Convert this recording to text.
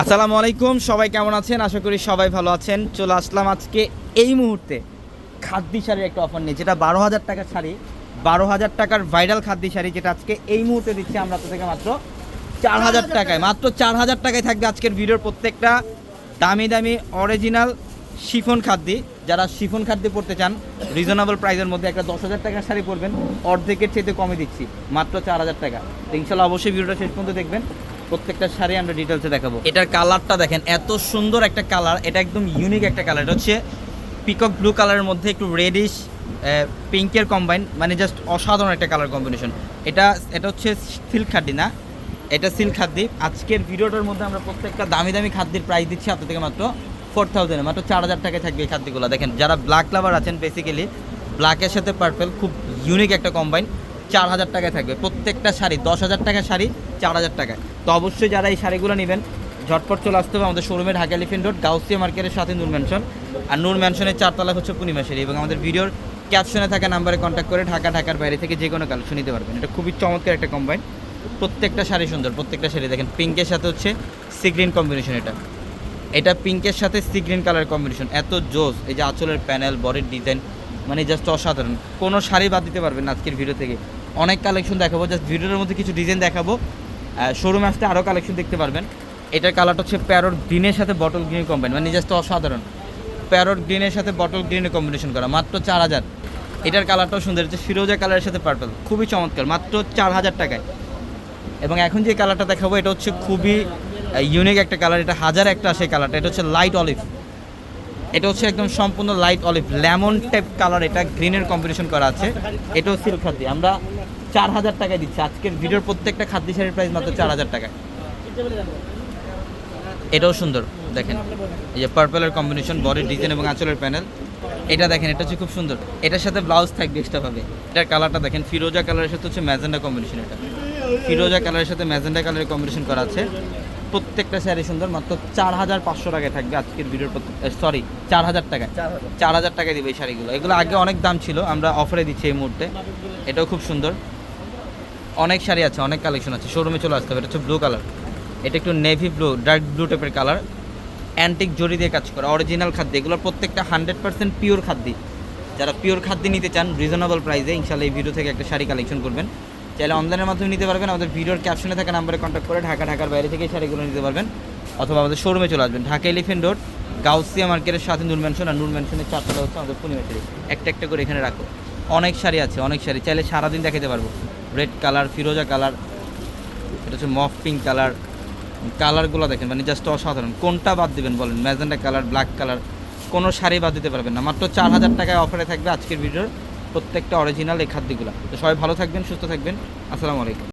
আসসালামু আলাইকুম সবাই কেমন আছেন? আশা করি সবাই ভালো আছেন। চলে আসলাম আজকে এই মুহূর্তে খাদ্যি শাড়ির একটা অফার নিয়ে যেটা বারো হাজার টাকার শাড়ি। বারো হাজার টাকার ভাইরাল খাদ্যি শাড়ি যেটা আজকে এই মুহূর্তে দিচ্ছি আমরা তো থেকে মাত্র চার হাজার টাকায়। মাত্র চার হাজার টাকায় থাকবে আজকের ভিডিওর প্রত্যেকটা দামি দামি অরিজিনাল শিফন খাদ্যি। যারা শিফন খাদ্যি পড়তে চান রিজনেবল প্রাইসের মধ্যে একটা দশ হাজার টাকার শাড়ি পরবেন। অর্ধেকের চেয়ে কমে দিচ্ছি মাত্র চার হাজার টাকা। ইনশাল্লাহ অবশ্যই ভিডিওটা শেষ পর্যন্ত দেখবেন। প্রত্যেকটা শাড়ি আমরা ডিটেলসে দেখাবো। এটার কালারটা দেখেন, এত সুন্দর একটা কালার, এটা একদম ইউনিক একটা কালার। এটা হচ্ছে পিকক ব্লু কালারের মধ্যে একটু রেডিশ পিঙ্কের কম্বাইন মানে জাস্ট অসাধারণ একটা কালার কম্বিনেশন এটা এটা হচ্ছে সিল্ক খাদ্দি না? এটা সিল্ক খাদ্দি আজকের ভিডিওটার মধ্যে আমরা প্রত্যেকটা দামি দামি খাদ্যের প্রাইস দিচ্ছি আপনার থেকে মাত্র ফোর থাউজেন্ডে মাত্র চার হাজার টাকায় থাকবে এই খাদ্যগুলো। দেখেন, যারা ব্ল্যাক লাভার আছেন বেসিক্যালি ব্ল্যাকের সাথে পার্পেল খুব ইউনিক একটা কম্বাইন চার হাজার টাকায় থাকবে। প্রত্যেকটা শাড়ি দশ হাজার টাকার শাড়ি চার হাজার টাকায়। তো অবশ্যই যারা এই শাড়িগুলো নেবেন, ঝটপট চলে আসতে হবে আমাদের শোরুমে ঢাকা এলিফেন্ট রোড গাউসিয়া মার্কেটের সাথে নূর ম্যানশন আর নূর ম্যানশনের চারতলা হচ্ছে পূর্ণিমা শাড়ি এবং আমাদের ভিডিওর ক্যাপশনে থাকা নাম্বারে কন্ট্যাক্ট করে ঢাকা, ঢাকার বাইরে থেকে যে কোনো কালেকশন নিতে পারবেন। এটা খুবই চমৎকার একটা কম্বাইন প্রত্যেকটা শাড়ি সুন্দর, প্রত্যেকটা শাড়ি দেখেন পিঙ্কের সাথে হচ্ছে সি গ্রিন কম্বিনেশন এটা। এটা পিঙ্কের সাথে সি গ্রিন কালার কম্বিনেশন এত জোস, এই যে আঁচলের প্যানেল বডির ডিজাইন মানে জাস্ট অসাধারণ। কোনো শাড়ি বাদ দিতে পারবেন আজকের ভিডিও থেকে। অনেক কালেকশন দেখাবো জাস্ট ভিডিওর মধ্যে কিছু ডিজাইন দেখাবো। শোরুমে আসতে আরও কালেকশন দেখতে পারবেন। এটার কালারটা হচ্ছে প্যারোর গ্রিনের সাথে বটল গ্রিন কম্বাইন মানে জাস্ট অসাধারণ। প্যারোট গ্রিনের সাথে বটল গ্রিনের কম্বিনেশন করা, মাত্র চার হাজার। এটার কালারটাও সুন্দর হচ্ছে ফিরোজা কালারের সাথে পার্পল খুবই চমৎকার, মাত্র চার হাজার টাকায়। এবং এখন যে কালারটা দেখাবো, এটা হচ্ছে খুবই ইউনিক একটা কালার এটা হাজার একটা সেই কালারটা এটা হচ্ছে লাইট অলিভ এটা হচ্ছে একদম সম্পূর্ণ light olive lemon type colour এটা গ্রিনের কম্বিনেশন করা আছে। এটাও সিল্ক খাদ্য আমরা চার হাজার টাকায় দিচ্ছে। আজকের ভিডিওর প্রত্যেকটা খাদ্য শাড়ির প্রাইস মাত্র চার হাজার টাকায়। এটাও সুন্দর দেখেন। এই যে পার্পলের কম্বিনেশন বডির ডিজাইন এবং আঁচলের প্যানেল এটা দেখেন এটা হচ্ছে খুব সুন্দর। এটার সাথে ব্লাউজ থাকবে এক্সট্রা পাবে এটার কালারটা দেখেন ফিরোজা কালারের সাথে হচ্ছে ম্যাজেন্ডা কম্বিনেশন এটা। ফিরোজা কালারের সাথে ম্যাজেন্ডা কালারের কম্বিনেশন করা আছে। প্রত্যেকটা শাড়ি সুন্দর মাত্র চার হাজার পাঁচশো টাকায় থাকবে আজকের ভিডিওর সরি চার হাজার টাকায়। চার হাজার টাকায় দিবে এই শাড়িগুলো। এগুলো আগে অনেক দাম ছিল আমরা অফারে দিচ্ছি এই মুহূর্তে। এটাও খুব সুন্দর। অনেক শাড়ি আছে, অনেক কালেকশন আছে। শোরুমে চলে আসতে হবে, এটা হচ্ছে ব্লু কালার এটা একটু নেভি ব্লু ডার্ক ব্লু টাইপের কালার অ্যান্টিক জরি দিয়ে কাজ করা অরিজিনাল খাদ্য এগুলো প্রত্যেকটা হান্ড্রেড পার্সেন্ট পিওর খাদ্য। যারা পিওর খাদ্য নিতে চান রিজনেবল প্রাইসে ইনশাল্লাহ এই ভিডিও থেকে একটা শাড়ি কালেকশন করবেন। চাইলে অনলাইনের মাধ্যমে নিতে পারবেন, আমাদের ভিডিওর ক্যাপশনে থাকা নাম্বারে কন্ট্যাক্ট করে ঢাকা, ঢাকার বাইরে থেকে শাড়িগুলো নিতে পারবেন। অথবা আমাদের শোরুমে চলে আসবেন, ঢাকা এলিফেন্ট রোড গাউসিয়া মার্কেটের সাথে নূর ম্যানশন আর নূর ম্যানশনের চারতলা হচ্ছে আমাদের পূর্ণিমা শাড়ি একটা একটা করে এখানে রাখো। অনেক শাড়ি আছে, অনেক শাড়ি, চাইলে সারাদিন দেখাতে পারব। রেড কালার ফিরোজা কালার এটা হচ্ছে মফ পিঙ্ক কালার কালারগুলো দেখেন মানে জাস্ট অসাধারণ। কোনটা বাদ দেবেন বলেন? ম্যাজেন্ডা কালার ব্ল্যাক কালার কোনো শাড়ি বাদ দিতে পারবেন না। মাত্র চার হাজার টাকায় অফারে থাকবে আজকের ভিডিওর প্রত্যেকটা অরিজিনাল এই খাদ্যগুলো। তো সবাই ভালো থাকবেন, সুস্থ থাকবেন। আসসালামু আলাইকুম।